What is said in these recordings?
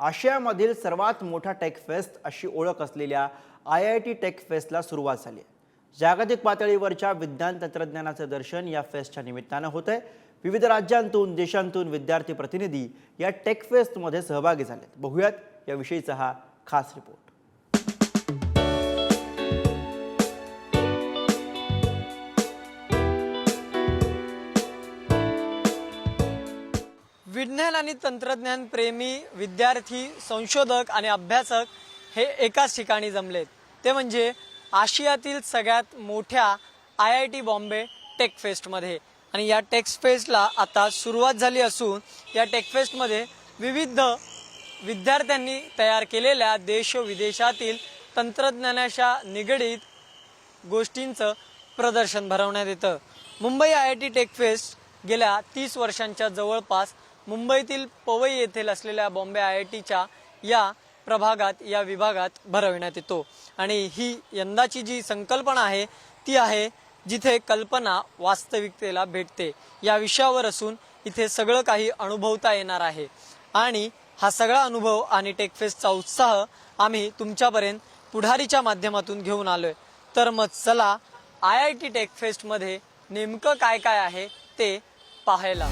आशियामधील सर्वात मोठा टेक फेस्ट अशी ओळख असलेल्या आय आय टी टेक फेस्टला सुरुवात झाली आहे. जागतिक पातळीवरच्या विज्ञान तंत्रज्ञानाचं दर्शन या फेस्टच्या निमित्तानं होत आहे. विविध राज्यांतून देशांतून विद्यार्थी प्रतिनिधी या टेक फेस्टमध्ये सहभागी झालेत. बघूयात याविषयीचा हा खास रिपोर्ट विज्ञान आणि तंत्रज्ञान प्रेमी विद्यार्थी संशोधक आणि अभ्यासक हे एकाच ठिकाणी जमलेत. ते म्हणजे आशियातील सगळ्यात मोठ्या I I T Bombay tech फेस्टमध्ये. आणि या टेक फेस्टला आता सुरुवात झाली असून या टेक फेस्टमध्ये विविध विद्यार्थ्यांनी तयार केलेल्या देश विदेशातील तंत्रज्ञानाच्या निगडीत गोष्टींचं प्रदर्शन भरवण्यात येतं. Mumbai I I T tech fest गेल्या तीस वर्षांच्या जवळपास मुंबईतील पवई येथील असलेल्या बॉम्बे आय आय टीच्या या प्रभागात या विभागात भरविण्यात येतो. आणि ही यंदाची जी संकल्पना आहे ती आहे जिथे कल्पना वास्तविकतेला भेटते. या विषयावर असून इथे सगळं काही अनुभवता येणार आहे. आणि हा सगळा अनुभव आणि टेकफेस्टचा उत्साह आम्ही तुमच्यापर्यंत पुढारीच्या माध्यमातून घेऊन आलोय. तर मग चला आय आय टी टेकफेस्टमध्ये नेमकं काय काय आहे ते पाहायला.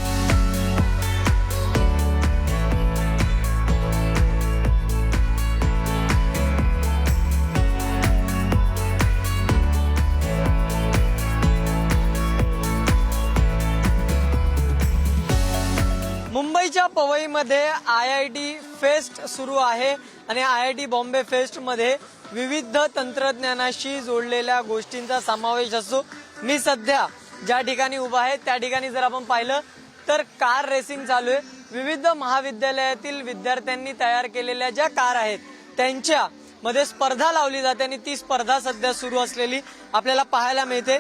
पवईमध्ये आय आय टी फेस्ट सुरू आहे आणि आय आय टी बॉम्बे फेस्टमध्ये विविध तंत्रज्ञानाशी जोडलेल्या गोष्टींचा समावेश असतो. मी सध्या ज्या ठिकाणी उभा आहे त्या ठिकाणी जर आपण पाहिलं तर कार रेसिंग चालू आहे. विविध महाविद्यालयातील विद्यार्थ्यांनी तयार केलेल्या ज्या कार आहेत त्यांच्या मध्ये स्पर्धा लावली जाते आणि ती स्पर्धा सध्या सुरू असलेली आपल्याला पाहायला मिळते.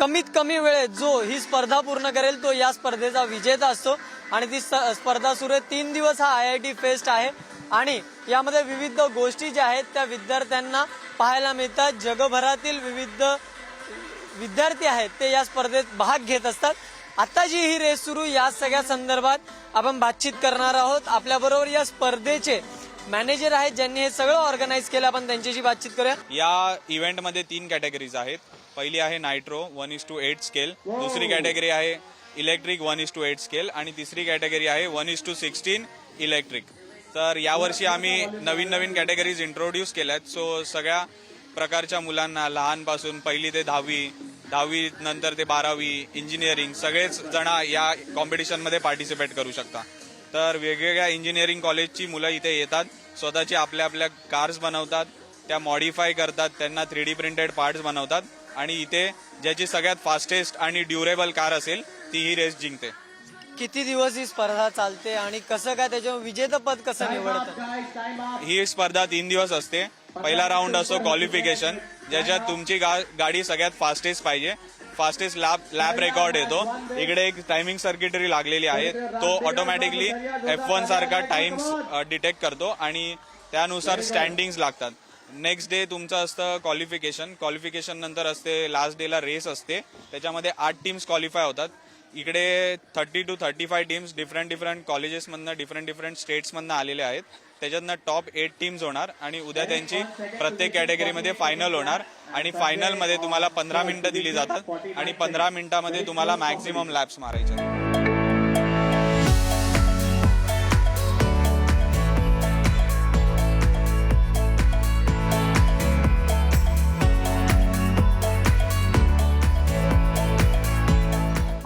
कमीत कमी वेळेत जो ही स्पर्धा पूर्ण करेल तो या स्पर्धेचा विजेता असतो. आणि ती स- स्पर्धा सुरू आहे. तीन दिवस हा आय आय टी फेस्ट आहे. आणि यामध्ये विविध गोष्टी ज्या आहेत त्या विद्यार्थ्यांना पाहायला मिळतात. जगभरातील विविध विद्यार्थी आहेत ते या स्पर्धेत भाग घेत असतात. आता जी ही रेस सुरू या सगळ्या संदर्भात आपण बातचीत करणार आहोत. आपल्याबरोबर या स्पर्धेचे मॅनेजर आहेत ज्यांनी हे सगळं ऑर्गनाईज केलं. आपण त्यांच्याशी बातचीत करूया. या इव्हेंटमध्ये तीन कॅटेगरीज आहेत. पहिली आहे nitro one is to eight scale दुसरी कॅटेगरी आहे electric one is to eight scale आणि तिसरी कॅटेगरी आहे one is to sixteen electric तर यावर्षी आम्ही नवीन नवीन कॅटेगरीज इंट्रोड्यूस आहेत सो सगळ्या प्रकारच्या मुलांना लहानपासून पहिली ते दहावी दहावी नंतर ते बारावी इंजिनिअरिंग सगळेच जण या कॉम्पिटिशनमध्ये पार्टिसिपेट करू शकता. तर वेगवेगळ्या इंजिनिअरिंग कॉलेजची मुलं इथे येतात. स्वतःची आपल्या आपल्या कार्स बनवतात. त्या मॉडीफाय करतात. त्यांना थ्री डी प्रिंटेड पार्ट्स बनवतात. आणि इथे ज्याची सगळ्यात फास्टेस्ट आणि ड्युरेबल कार असेल ती ही रेस जिंकते. किती दिवस ही स्पर्धा चालते आणि कसं काय त्याच्यावर विजेतेपद कसं निवडतं? ही स्पर्धा तीन दिवस असते. पहिला राऊंड असो क्वालिफिकेशन ज्याच्यात तुमची गा, गाडी सगळ्यात फास्टेस्ट पाहिजे. फास्टेस्ट लॅब लॅब रेकॉर्ड येतो. इकडे एक टायमिंग सर्किटरी लागलेली आहे. तो ऑटोमॅटिकली एफ वन सारखा टाइम्स डिटेक्ट करतो आणि त्यानुसार स्टँडिंग्स लागतात. नेक्स्ट डे तुमचं असतं क्वालिफिकेशन क्वालिफिकेशन नंतर असते लास्ट डेला रेस असते. त्याच्यामध्ये आठ टीम्स क्वालिफाय होतात. इकडे thirty two thirty five teams different different कॉलेजेसमधनं different different स्टेट्समधनं आलेले आहेत. त्याच्यातनं टॉप एट टीम्स होणार आणि उद्या त्यांची प्रत्येक कॅटेगरीमध्ये फायनल होणार. आणि फायनलमध्ये तुम्हाला पंधरा मिनिटं दिली जातात आणि पंधरा मिनिटामध्ये तुम्हाला मॅक्झिमम लॅब्स मारायचे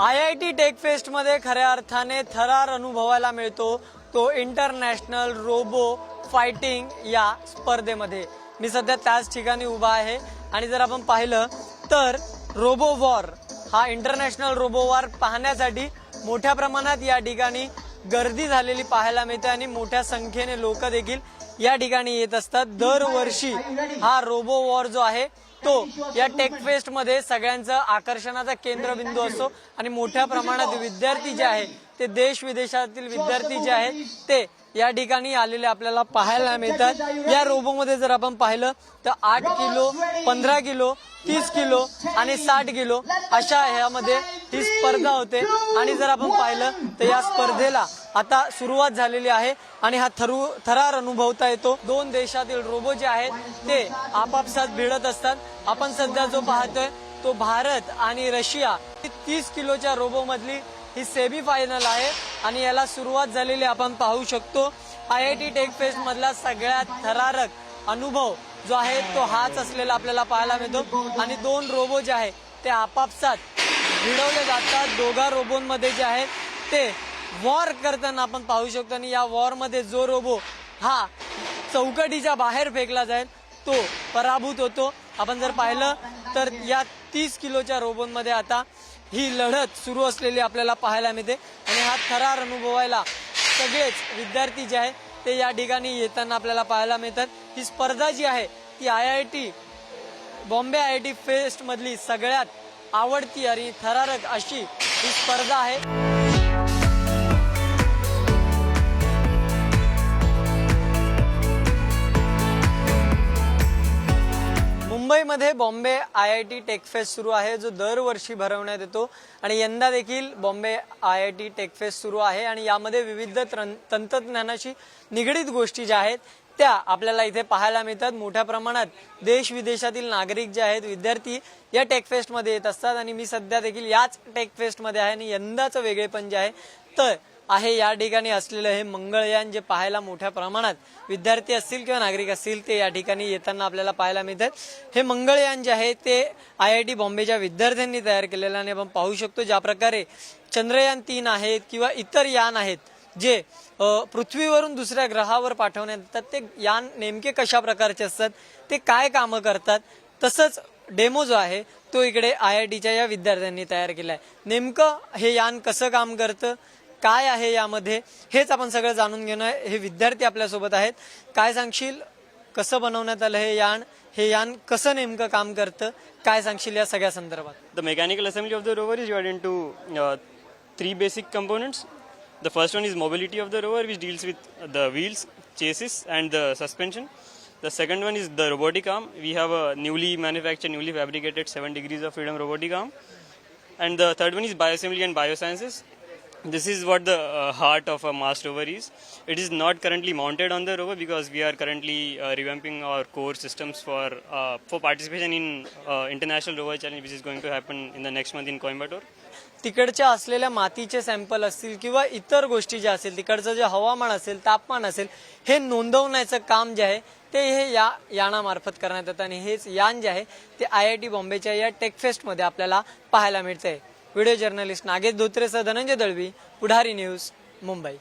आय आय टी टेक फेस्टमध्ये खऱ्या अर्थाने थरार अनुभवायला मिळतो. तो इंटरनॅशनल रोबो फायटिंग या स्पर्धेमध्ये. मी सध्या त्याच ठिकाणी उभा आहे. आणि जर आपण पाहिलं तर रोबो वॉर हा इंटरनॅशनल रोबो वॉर पाहण्यासाठी मोठ्या प्रमाणात या ठिकाणी गर्दी झालेली पाहायला मिळते आणि मोठ्या संख्येने लोक देखील या ठिकाणी येत असतात. दरवर्षी हा रोबो वॉर जो आहे तो या टेक फेस्टमध्ये सगळ्यांचं आकर्षणाचा केंद्रबिंदू असतो. आणि मोठ्या प्रमाणात विद्यार्थी जे आहे ते देश विदेशातील विद्यार्थी जे आहेत ते या ठिकाणी आलेले आपल्याला पाहायला मिळतात. या रोबो मध्ये जर आपण पाहिलं तर आठ किलो पंधरा किलो तीस किलो आणि साठ किलो अशा ह्यामध्ये ही स्पर्धा होते. आणि जर आपण पाहिलं तर या स्पर्धेला आता सुरुवात झालेली आहे आणि हा थरू थरार अनुभवता येतो. दोन देशातील रोबो जे आहेत ते आपापसात भिडत असतात. आपण सध्या जो पाहतोय तो भारत आणि रशिया तीस किलोच्या रोबो मधली ही सेमी फायनल आहे आणि याला सुरुवात झालेली आपण पाहू शकतो. I I T tech fest मधला सगळ्यात थरारक अनुभव जो आहे तो हाच असलेला आपल्याला पाहायला मिळतो. आणि दोन रोबो जे आहे ते आपापसात भिडवले जातात. दोघा रोबोंमध्ये जे आहे ते वॉर करताना आपण पाहू शकतो आणि या वॉरमध्ये जो रोबो हा चौकटीच्या बाहेर फेकला जाईल तो पराभूत होतो. आपण जर पाहिलं तर या तीस किलोच्या रोबोंमध्ये आता ही लढत सुरू असलेली आपल्याला पाहायला मिळते. आणि हा थरार अनुभवायला सगळेच विद्यार्थी जे आहेत ते या ठिकाणी येताना आपल्याला पाहायला मिळतात. ही स्पर्धा जी आहे ती I I T Bombay I I T फेस्टमधली सगळ्यात आवडती आणि थरारक अशी ही स्पर्धा आहे. मध्ये Bombay I I T tech fest सुरू आहे जो दरवर्षी भरवण्यात येतो. आणि यंदा देखील Bombay I I T tech fest सुरू आहे आणि यामध्ये विविध त्रं- तंत्रज्ञानाशी निगडीत गोष्टी ज्या आहेत त्या आपल्याला इथे पाहायला मिळतात. मोठ्या प्रमाणात देश विदेशातील नागरिक जे आहेत विद्यार्थी या टेकफेस्टमध्ये येत असतात. आणि मी सध्या देखील याच टेकफेस्टमध्ये आहे आणि यंदाचं वेगळेपण जे आहे तर आहे या ठिकाणी असलेलं हे मंगळयान जे पाहायला मोठ्या प्रमाणात विद्यार्थी असतील किंवा नागरिक असतील ते या ठिकाणी येताना आपल्याला पाहायला मिळतात. हे मंगळयान जे आहे ते आय आय टी बॉम्बेच्या विद्यार्थ्यांनी तयार केलेलं आणि आपण पाहू शकतो ज्या प्रकारे चंद्रयान तीन आहेत किंवा इतर यान आहेत जे पृथ्वीवरून दुसऱ्या ग्रहावर पाठवण्यात येतात. ते यान नेमके कशा प्रकारचे असतात ते काय कामं करतात तसंच डेमो जो आहे तो इकडे आय आय टीच्या या विद्यार्थ्यांनी तयार केला आहे नेमकं हे यान कसं काम करतं काय आहे यामध्ये? हेच आपण सगळं जाणून घेणं हे विद्यार्थी आपल्यासोबत आहेत. काय सांगशील? कसं बनवण्यात आलं हे यान? हे यान कसं नेमकं काम करतं? काय सांगशील या सगळ्या संदर्भात? The mechanical assembly of the rover is divide to three basic components the first one is mobility of the rover which deals with the wheels chassis and the suspension the second one is the robotic arm we have a newly manufacture newly fabricated seven degrees of freedom robotic arm and the third one is bioassembly and biosciences This is what the uh, heart of a Mars rover is. It is not currently mounted on the rover because we are currently uh, revamping our core systems for uh, for participation in uh, international rover challenge, which is going to happen in the next month in Coimbatore. तिकडच्या असलेल्या मातीचे sample असतील किंवा इतर गोष्टी ज्या असतील तिकडचं जे हवामान असेल तापमान असेल हे नोंदवण्याचं काम जे आहे ते हे या यानामार्फत करण्यात येतं आणि हेच यान जे आहे ते आय आय टी बॉम्बेच्या या टेकफेस्टमध्ये आपल्याला पाहायला मिळतंय व्हिडिओ जर्नलिस्ट नागेश धोत्रेसह धनंजय दळवी पुढारी न्यूज मुंबई.